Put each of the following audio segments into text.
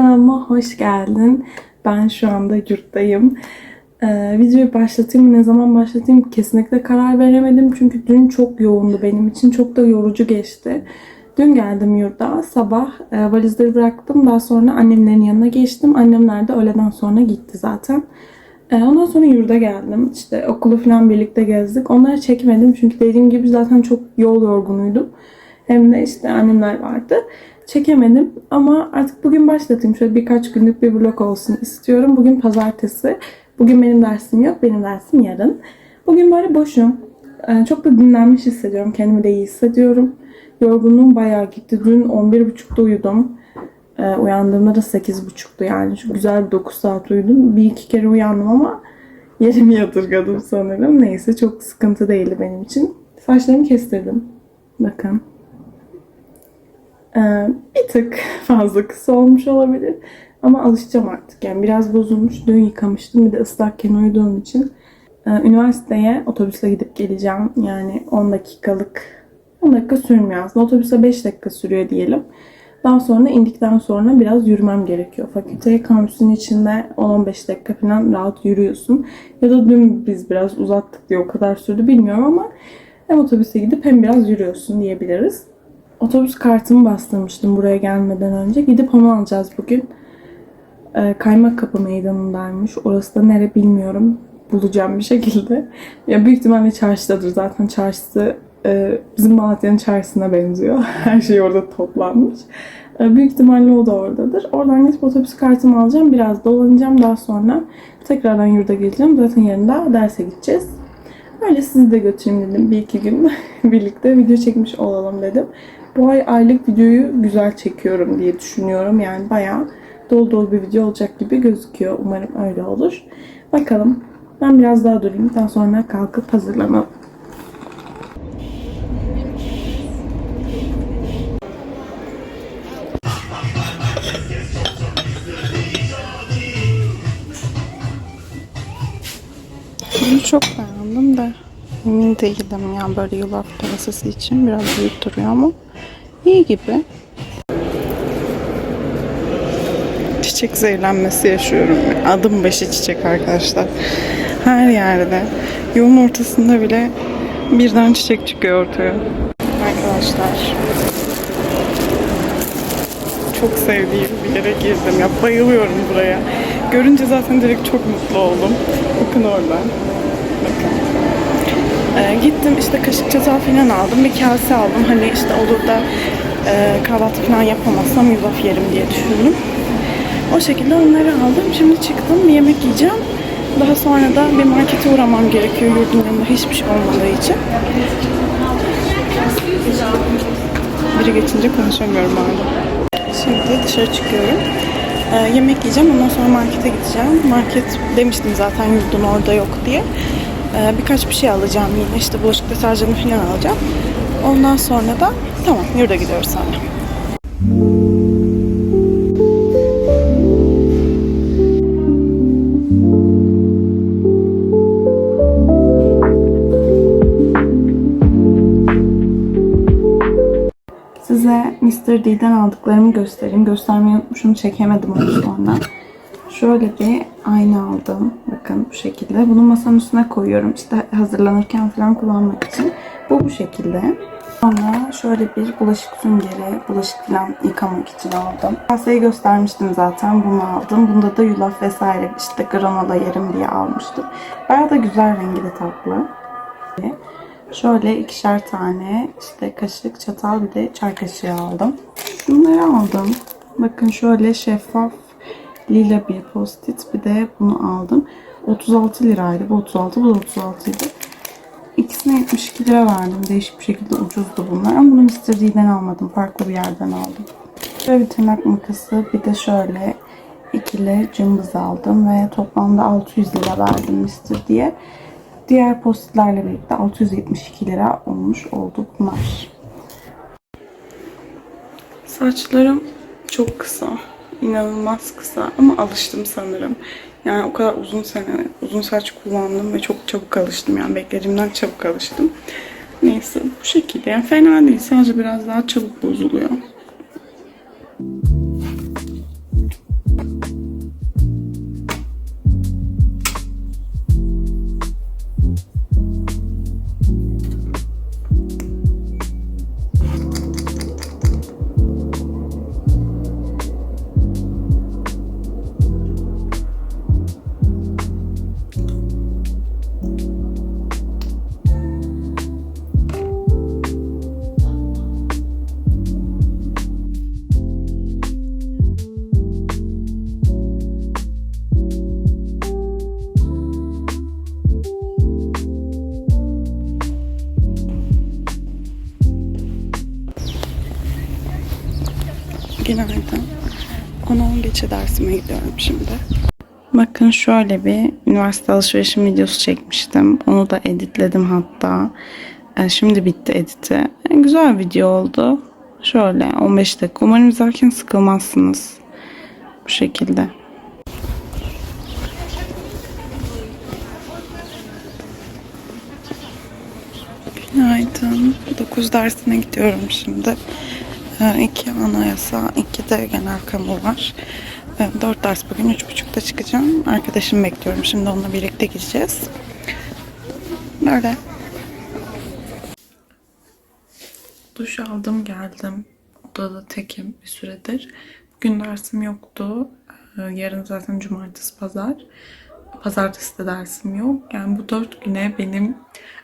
kanalıma hoş geldin. Ben şu anda yurttayım. Ee, videoyu başlatayım ne zaman başlatayım kesinlikle karar veremedim. Çünkü dün çok yoğundu benim için. Çok da yorucu geçti. Dün geldim yurda. Sabah e, valizleri bıraktım. Daha sonra annemlerin yanına geçtim. Annemler de öğleden sonra gitti zaten. E, ondan sonra yurda geldim. İşte okulu falan birlikte gezdik. Onları çekmedim. Çünkü dediğim gibi zaten çok yol yorgunuydum. Hem de işte annemler vardı. Çekemedim ama artık bugün başlatayım. Şöyle birkaç günlük bir vlog olsun istiyorum. Bugün pazartesi. Bugün benim dersim yok. Benim dersim yarın. Bugün böyle boşum. Ee, Çok da dinlenmiş hissediyorum. Kendimi de iyi hissediyorum. Yorgunluğum bayağı gitti. Dün 11.30'da uyudum. Ee, uyandığımda da 8.30'du yani. Şu güzel bir 9 saat uyudum. Bir iki kere uyandım ama yerimi yadırgadım sanırım. Neyse çok sıkıntı değildi benim için. Saçlarımı kestirdim. Bakın. Ee, bir tık fazla kısa olmuş olabilir. Ama alışacağım artık. Yani biraz bozulmuş. Dün yıkamıştım. Bir de ıslakken uyuduğum için. Ee, üniversiteye otobüsle gidip geleceğim. Yani 10 dakikalık 10 dakika sürmüyor aslında. Otobüse 5 dakika sürüyor diyelim. Daha sonra indikten sonra biraz yürümem gerekiyor. Fakülteye kampüsün içinde 10-15 dakika falan rahat yürüyorsun. Ya da dün biz biraz uzattık diye o kadar sürdü bilmiyorum ama hem otobüse gidip hem biraz yürüyorsun diyebiliriz. Otobüs kartımı bastırmıştım buraya gelmeden önce. Gidip onu alacağız bugün. Ee, Kaymak Kapı Meydanı'ndaymış. Orası da nere bilmiyorum. Bulacağım bir şekilde. Ya büyük ihtimalle çarşıdadır. Zaten çarşısı e, bizim Malatya'nın çarşısına benziyor. Her şey orada toplanmış. E, büyük ihtimalle o da oradadır. Oradan gidip otobüs kartımı alacağım. Biraz dolanacağım. Daha sonra tekrardan yurda geleceğim. Zaten yarın da derse gideceğiz. Öyle sizi de götüreyim dedim. Bir iki gün birlikte video çekmiş olalım dedim. Bu ay aylık videoyu güzel çekiyorum diye düşünüyorum. Yani bayağı dolu dolu bir video olacak gibi gözüküyor. Umarım öyle olur. Bakalım. Ben biraz daha durayım. Daha sonra kalkıp hazırlanalım. Bunu çok beğendim de emin değilim ya böyle yulaf piyasası için biraz büyük duruyor ama iyi gibi. Çiçek zehirlenmesi yaşıyorum. Adım başı çiçek arkadaşlar. Her yerde. Yolun ortasında bile birden çiçek çıkıyor ortaya. Arkadaşlar. Çok sevdiğim bir yere girdim. Ya bayılıyorum buraya. Görünce zaten direkt çok mutlu oldum. Bakın oradan. Bakın. Ee, gittim işte kaşık çatal falan aldım. Bir kase aldım. Hani işte olur da e, kahvaltı falan yapamazsam yulaf yerim diye düşündüm. O şekilde onları aldım. Şimdi çıktım bir yemek yiyeceğim. Daha sonra da bir markete uğramam gerekiyor yurdun yanında hiçbir şey olmadığı için. Biri geçince konuşamıyorum hala. Şimdi dışarı çıkıyorum. Ee, yemek yiyeceğim. Ondan sonra markete gideceğim. Market demiştim zaten yurdun orada yok diye. Ee, birkaç bir şey alacağım yine. işte bulaşık deterjanı falan alacağım. Ondan sonra da tamam yurda gidiyoruz sonra. Size Mr. D'den aldıklarımı göstereyim. Göstermeyi unutmuşum. Çekemedim onu sonra. Şöyle bir ayna aldım. Bakın bu şekilde. Bunu masanın üstüne koyuyorum. İşte hazırlanırken falan kullanmak için. Bu bu şekilde. Sonra şöyle bir bulaşık süngeri, bulaşık falan yıkamak için aldım. Kaseyi göstermiştim zaten. Bunu aldım. Bunda da yulaf vesaire işte granola yerim diye almıştım. Bayağı da güzel rengi tatlı. Şöyle ikişer tane işte kaşık, çatal bir de çay kaşığı aldım. Şunları aldım. Bakın şöyle şeffaf lila bir post-it bir de bunu aldım. 36 liraydı. Bu 36, bu da 36 idi. İkisine 72 lira verdim. Değişik bir şekilde ucuzdu bunlar. Ama bunu Mr. D'den almadım. Farklı bir yerden aldım. Şöyle bir tırnak makası bir de şöyle ikili cımbız aldım ve toplamda 600 lira verdim Mr. diye. Diğer postitlerle birlikte 672 lira olmuş oldu bunlar. Saçlarım çok kısa. inanılmaz kısa ama alıştım sanırım. Yani o kadar uzun sene uzun saç kullandım ve çok çabuk alıştım. Yani beklediğimden çabuk alıştım. Neyse bu şekilde. Yani fena değil. Sadece biraz daha çabuk bozuluyor. 10-10 geçe dersime gidiyorum şimdi. Bakın şöyle bir üniversite alışverişim videosu çekmiştim. Onu da editledim hatta. Ee, Şimdi bitti editi. Ee, Güzel bir video oldu. Şöyle 15 dakika. Umarım izlerken sıkılmazsınız. Bu şekilde. Günaydın. 9 dersine gidiyorum şimdi. Ee, İki anayasa, iki de genel kamu var. Ee, Dört ders bugün, üç buçukta çıkacağım. Arkadaşımı bekliyorum. Şimdi onunla birlikte gideceğiz. Böyle. Duş aldım geldim. Odada tekim bir süredir. Bugün dersim yoktu. Ee, Yarın zaten cumartesi pazar. Pazartesi de dersim yok. Yani bu dört güne benim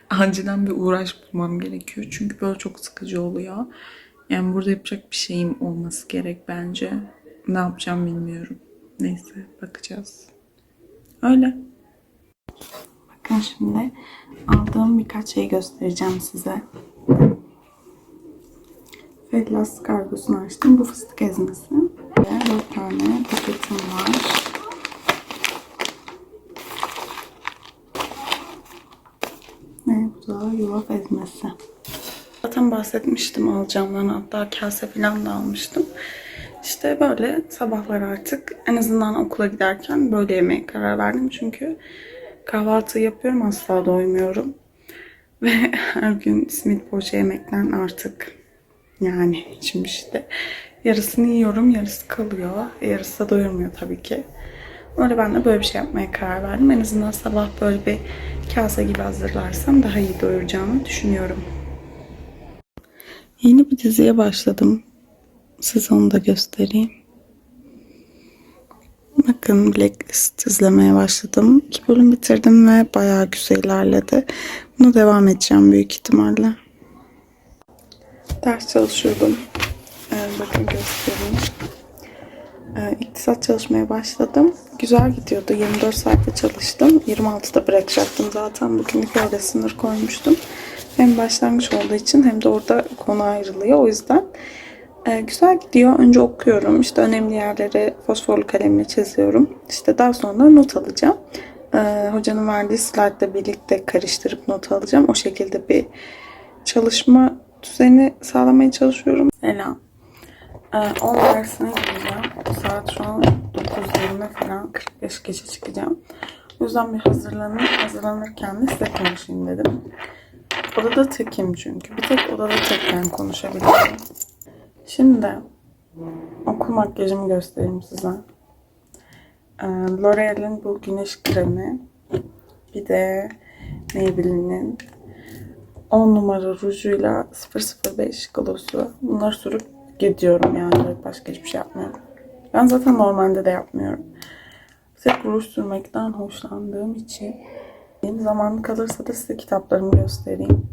acilen bir uğraş bulmam gerekiyor. Çünkü böyle çok sıkıcı oluyor. Yani burada yapacak bir şeyim olması gerek bence. Ne yapacağım bilmiyorum. Neyse bakacağız. Öyle. Bakın şimdi aldığım birkaç şey göstereceğim size. Fellas kargosunu açtım. Bu fıstık ezmesi. Ve 4 tane paketim var. Ve bu da yulaf ezmesi. Zaten bahsetmiştim alacağımdan. Hatta kase falan da almıştım. İşte böyle sabahlar artık en azından okula giderken böyle yemeye karar verdim. Çünkü kahvaltı yapıyorum asla doymuyorum. Ve her gün simit poğaça yemekten artık yani içim işte yarısını yiyorum yarısı kalıyor. Yarısı da doyurmuyor tabii ki. Öyle ben de böyle bir şey yapmaya karar verdim. En azından sabah böyle bir kase gibi hazırlarsam daha iyi doyuracağımı düşünüyorum. Yeni bir diziye başladım. Size onu da göstereyim. Bakın Blacklist izlemeye başladım. İki bölüm bitirdim ve bayağı güzel ilerledi. Buna devam edeceğim büyük ihtimalle. Ders çalışıyordum. Ee, bakın göstereyim. Ee, iktisat çalışmaya başladım. Güzel gidiyordu. 24 saatte çalıştım. 26'da bırakacaktım zaten. Bugünlük öyle sınır koymuştum. Hem başlangıç olduğu için hem de orada konu ayrılıyor. O yüzden e, güzel gidiyor. Önce okuyorum. İşte önemli yerleri fosforlu kalemle çiziyorum. İşte daha sonra not alacağım. E, hocanın verdiği slaytla birlikte karıştırıp not alacağım. O şekilde bir çalışma düzeni sağlamaya çalışıyorum. Selam. Ee, 10 dersine gireceğim. Saat şu an 9.20 falan 45 geçe çıkacağım. O yüzden bir hazırlanıp hazırlanırken de size konuşayım dedim. Odada tekim çünkü. Bir tek odada tekken konuşabiliyorum. Şimdi okul makyajımı göstereyim size. Ee, L'Oreal'in bu güneş kremi. Bir de Maybelline'in 10 numara rujuyla 005 gloss'u. Bunları sürüp gidiyorum yani. Başka hiçbir şey yapmıyorum. Ben zaten normalde de yapmıyorum. Tek ruj sürmekten hoşlandığım için zamanım kalırsa da size kitaplarımı göstereyim.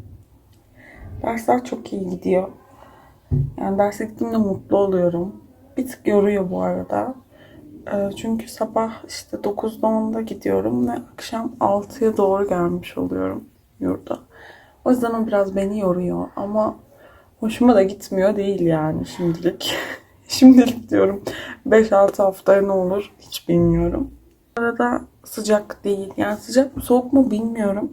Dersler çok iyi gidiyor. Yani derse gittiğimde mutlu oluyorum. Bir tık yoruyor bu arada. Ee, Çünkü sabah işte 9'da 10'da gidiyorum ve akşam 6'ya doğru gelmiş oluyorum yurda. O yüzden o biraz beni yoruyor ama hoşuma da gitmiyor değil yani şimdilik. şimdilik diyorum 5-6 haftaya ne olur hiç bilmiyorum. Arada sıcak değil. Yani sıcak mı soğuk mu bilmiyorum.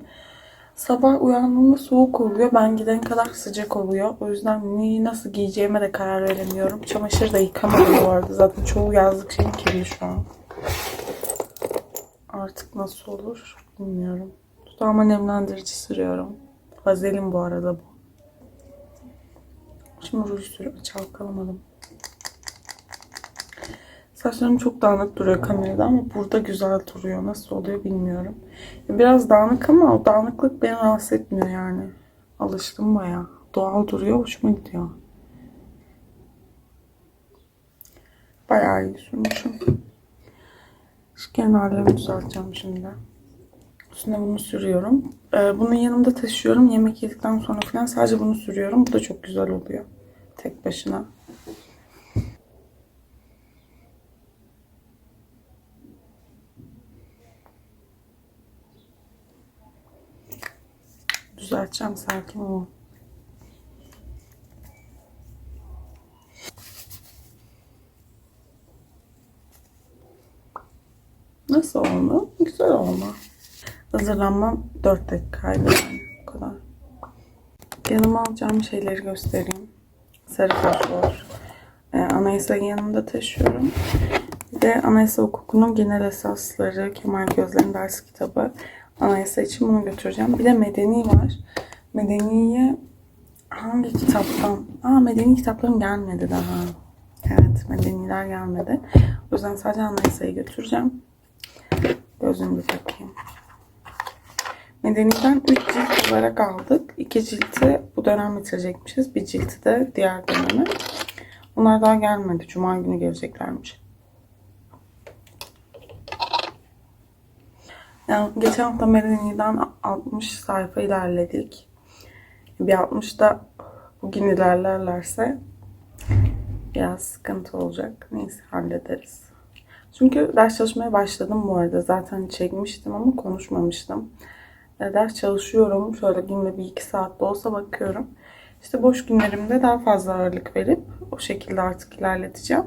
Sabah uyandığımda soğuk oluyor. Ben gidene kadar sıcak oluyor. O yüzden neyi nasıl giyeceğime de karar veremiyorum. Çamaşır da yıkamadım bu arada. Zaten çoğu yazlık şeyim kirli şu an. Artık nasıl olur bilmiyorum. Dudağıma nemlendirici sürüyorum. Vazelin bu arada bu. Şimdi ruj sürüp çalkalamadım. Saçlarım çok dağınık duruyor kamerada ama burada güzel duruyor. Nasıl oluyor bilmiyorum. Biraz dağınık ama o dağınıklık beni rahatsız etmiyor yani. Alıştım baya. Doğal duruyor. Hoşuma gidiyor. Bayağı iyi sürmüşüm. Şu kenarlarını düzelteceğim şimdi. Üstüne bunu sürüyorum. Ee, bunu yanımda taşıyorum. Yemek yedikten sonra falan sadece bunu sürüyorum. Bu da çok güzel oluyor. Tek başına. Düzelteceğim sakin ol. Nasıl oldu? Güzel oldu. Hazırlanmam 4 dakikaydı. Bu kadar. Yanıma alacağım şeyleri göstereyim. Sarı fosfor. Ee, anayasayı yanımda taşıyorum. Bir de anayasa hukukunun genel esasları, Kemal Gözler'in ders kitabı. Anayasa için bunu götüreceğim. Bir de medeni var. Medeniye hangi kitaptan? Aa medeni kitaplarım gelmedi daha. Evet medeniler gelmedi. O yüzden sadece anayasayı götüreceğim. Gözümü takayım. Medeniden 3 cilt olarak aldık. 2 cilti bu dönem bitirecekmişiz. Bir cilti de diğer dönemi. Onlar daha gelmedi. Cuma günü geleceklermiş. Yani geçen hafta Medeniden 60 sayfa ilerledik. Bir 60 da bugün ilerlerlerse biraz sıkıntı olacak. Neyse hallederiz. Çünkü ders çalışmaya başladım bu arada. Zaten çekmiştim ama konuşmamıştım. E, Ders çalışıyorum. Şöyle günde bir iki saat de olsa bakıyorum. İşte boş günlerimde daha fazla ağırlık verip o şekilde artık ilerleteceğim.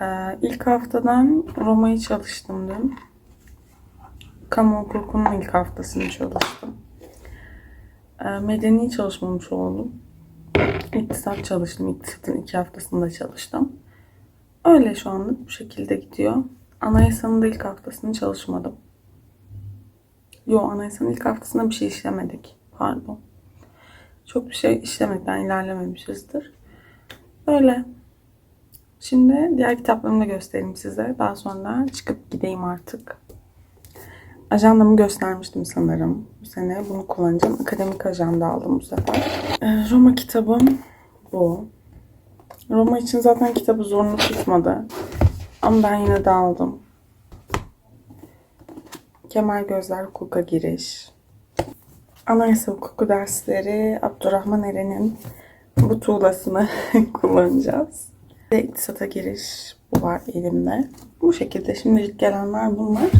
Ee, ilk haftadan Roma'yı çalıştım dün. Kamu hukukunun ilk haftasını çalıştım. Ee, medeni çalışmamış oldum. İktisat çalıştım. İktisatın iki haftasında çalıştım. Öyle şu anlık bu şekilde gidiyor. Anayasanın da ilk haftasını çalışmadım. Yo anayasanın ilk haftasında bir şey işlemedik. Pardon. Çok bir şey işlemekten ilerlememişizdir. Öyle. Şimdi diğer kitaplarımı da göstereyim size. Daha sonra çıkıp gideyim artık. Ajandamı göstermiştim sanırım. Bu sene bunu kullanacağım. Akademik ajanda aldım bu sefer. Ee, Roma kitabım bu. Roma için zaten kitabı zorunlu tutmadı. Ama ben yine de aldım. Kemal Gözler Hukuka Giriş. Anayasa hukuku dersleri Abdurrahman Eren'in bu tuğlasını kullanacağız. Ve iktisata giriş bu var elimde. Bu şekilde şimdilik gelenler bunlar.